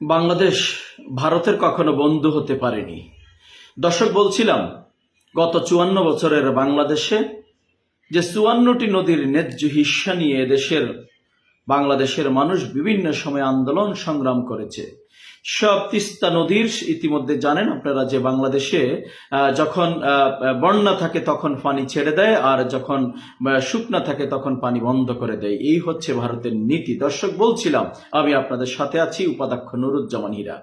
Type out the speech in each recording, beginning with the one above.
বাংলাদেশ ভারতের কখনো বন্ধু হতে পারেনি। দর্শক, বলছিলাম, গত চুয়ান্ন বছরের বাংলাদেশে যে চুয়ান্নটি নদীর ন্যায্য হিস্সা নিয়ে দেশের বাংলাদেশের মানুষ বিভিন্ন সময় আন্দোলন সংগ্রাম করেছে সব তিস্তা নদীর ইতিমধ্যে জানেন আপনারা যে বাংলাদেশে যখন বন্যা থাকে তখন পানি ছেড়ে দেয় আর যখন শুকনা থাকে তখন পানি বন্ধ করে দেয়। এই হচ্ছে ভারতের নীতি। দর্শক, বলছিলাম, আমি আপনাদের সাথে আছি উপাধ্যক্ষ নুরুজ্জামান হীরা।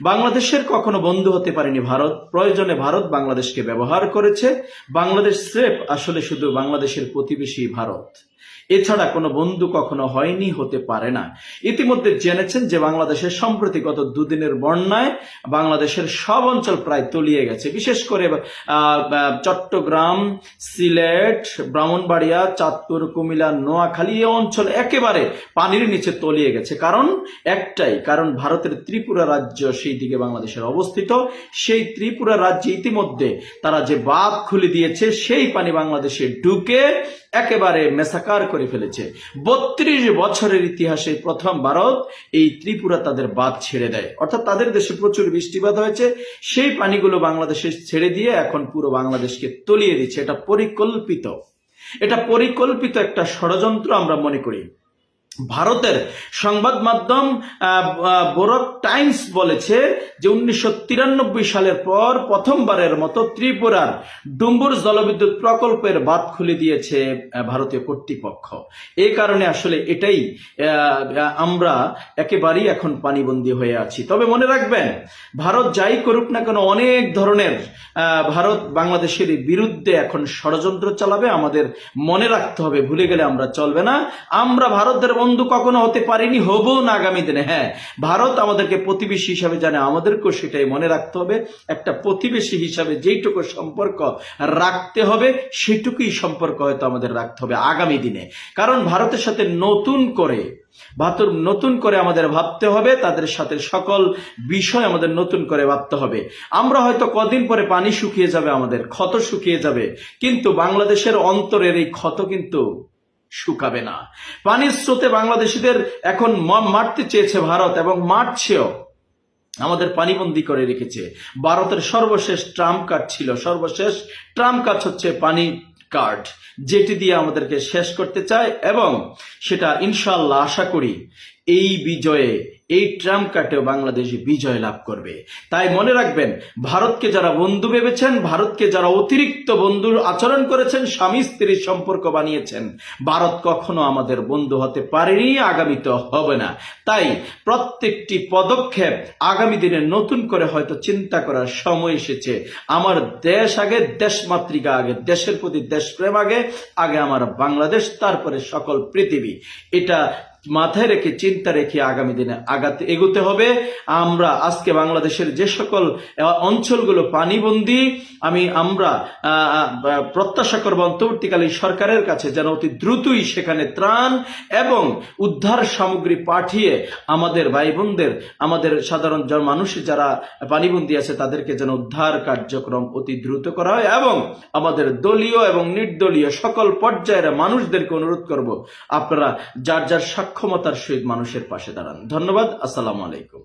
বাংলাদেশের কখনো বন্ধু হতে পারেনি ভারত। প্রয়োজনে ভারত বাংলাদেশকে ব্যবহার করেছে। বাংলাদেশ স্রেফ আসলে শুধু বাংলাদেশের প্রতিবেশী ভারত। এছাড়া কোনো বন্ধু কখনো হয়নি, হতে পারে না। ইতিমধ্যে জেনেছেন যে বাংলাদেশের সম্প্রতি গত দুদিনের বন্যায় বাংলাদেশের সব অঞ্চল প্রায় তলিয়ে গেছে। বিশেষ করে চট্টগ্রাম, সিলেট, ব্রাহ্মণবাড়িয়া, চাঁদপুর, কুমিল্লা, নোয়াখালী এই অঞ্চল একেবারে পানির নিচে তলিয়ে গেছে। কারণ একটাই, কারণ ভারতের ত্রিপুরা রাজ্য সেই দিকে বাংলাদেশের অবস্থিত। সেই ত্রিপুরা রাজ্যে ইতিমধ্যে তারা যে বাঁধ খুলে দিয়েছে, সেই পানি বাংলাদেশে ঢুকে একেবারে মেসাকার করে ফেলেছে। বত্রিশ বছরের ইতিহাসে প্রথম ভারত এই ত্রিপুরা তাদের বাঁধ ছেড়ে দেয়। অর্থাৎ তাদের দেশে প্রচুর বৃষ্টিপাত হয়েছে। সেই পানিগুলো বাংলাদেশে ছেড়ে দিয়ে এখন পুরো বাংলাদেশকে তলিয়ে দিচ্ছে। এটা পরিকল্পিত। এটা পরিকল্পিত একটা ষড়যন্ত্র আমরা মনে করি। ভারতের সংবাদ মাধ্যম বোরক টাইমস বলেছে যে উনিশশো তিরানব্বই সালের পর প্রথমবারের মতো ত্রিপুরার ডুম্বুর জলবিদ্যুৎ প্রকল্পের বাদ খুলে দিয়েছে ভারতীয় কর্তৃপক্ষ। এই কারণে আসলে এটাই আমরা একেবারেই এখন পানিবন্দী হয়ে আছি। তবে মনে রাখবেন, ভারত যাই করুক না কেন অনেক ধরনের ভারত বাংলাদেশের বিরুদ্ধে এখন ষড়যন্ত্র চালাবে। আমাদের মনে রাখতে হবে, ভুলে গেলে আমরা চলবে না। আমরা ভারতের বন্ধু কখনো হতে পারিনি হব না আগামী দিনে। হ্যাঁ ভারত আমাদেরকে প্রতিবেশী হিসাবে জানে, আমাদেরকেও সেটাই মনে রাখতে হবে। একটা প্রতিবেশী হিসাবে যেইটুকু সম্পর্ক রাখতে হবে, সেটুকুই সম্পর্ক হয়তো আমাদের রাখতে হবে আগামী দিনে। কারণ ভারতের সাথে নতুন করে, ভাতর নতুন করে আমাদের ভাবতে হবে, তাদের সাথে সকল বিষয় আমাদের নতুন করে ভাবতে হবে। আমরা হয়তো কদিন পরে পানি শুকিয়ে যাবে, আমাদের ক্ষত শুকিয়ে যাবে, কিন্তু বাংলাদেশের অন্তরের এই ক্ষত কিন্তু শুকাবে না। পানির স্রোতে বাংলাদেশিদের এখন মারতে চেয়েছে ভারত এবং মারছেও আমাদের পানিবন্দি করে রেখেছে। ভারতের সর্বশেষ ট্রাম্প কার্ড ছিল। সর্বশেষ ট্রাম্প কার্ড হচ্ছে পানি কার্ড, যেটি দিয়ে আমাদেরকে শেষ করতে চায় এবং সেটা ইনশাল্লাহ আশা করি এই বিজয়ে, এই ট্রাম্প কার্ডেও বাংলাদেশ বিজয় লাভ করবে। তাই মনে রাখবেন, ভারতকে যারা বন্ধু ভেবেছেন, ভারতকে যারা অতিরিক্ত বন্ধুর আচরণ করেছেন, স্বামী স্ত্রীর সম্পর্ক বানিয়েছেন, ভারত কখনো আমাদের বন্ধু হতে পারেনি আগামীতে হবে না। তাই প্রত্যেকটি পদক্ষেপ আগামী দিনে নতুন করে হয়তো চিন্তা করার সময় এসেছে। আমার দেশ আগে, দেশ মাতৃকা আগে, দেশের প্রতি দেশপ্রেম আগে আগে আমার বাংলাদেশ, তারপরে সকল পৃথিবী। এটা মাথায় রেখে, চিন্তা রেখে আগামী দিনে আগাতে এগোতে হবে। আমরা আজকে বাংলাদেশের যে সকল অঞ্চলগুলো পানিবন্দী, আমি, আমরা প্রত্যাশা করব অন্তর্বর্তীকালীন সরকারের কাছে যেন অতি দ্রুতই সেখানে ত্রাণ এবং উদ্ধার সামগ্রী পাঠিয়ে আমাদের ভাই বোনদের আমাদের সাধারণ মানুষ যারা পানিবন্দী আছে তাদেরকে যেন উদ্ধার কার্যক্রম অতি দ্রুত করা হয় এবং আমাদের দলীয় এবং নির্দলীয় সকল পর্যায়ের মানুষদেরকে অনুরোধ করব। আপনারা যার যার সক্ষমতার সহিত মানুষের পাশে দাঁড়ান। ধন্যবাদ আসসালামু আলাইকুম।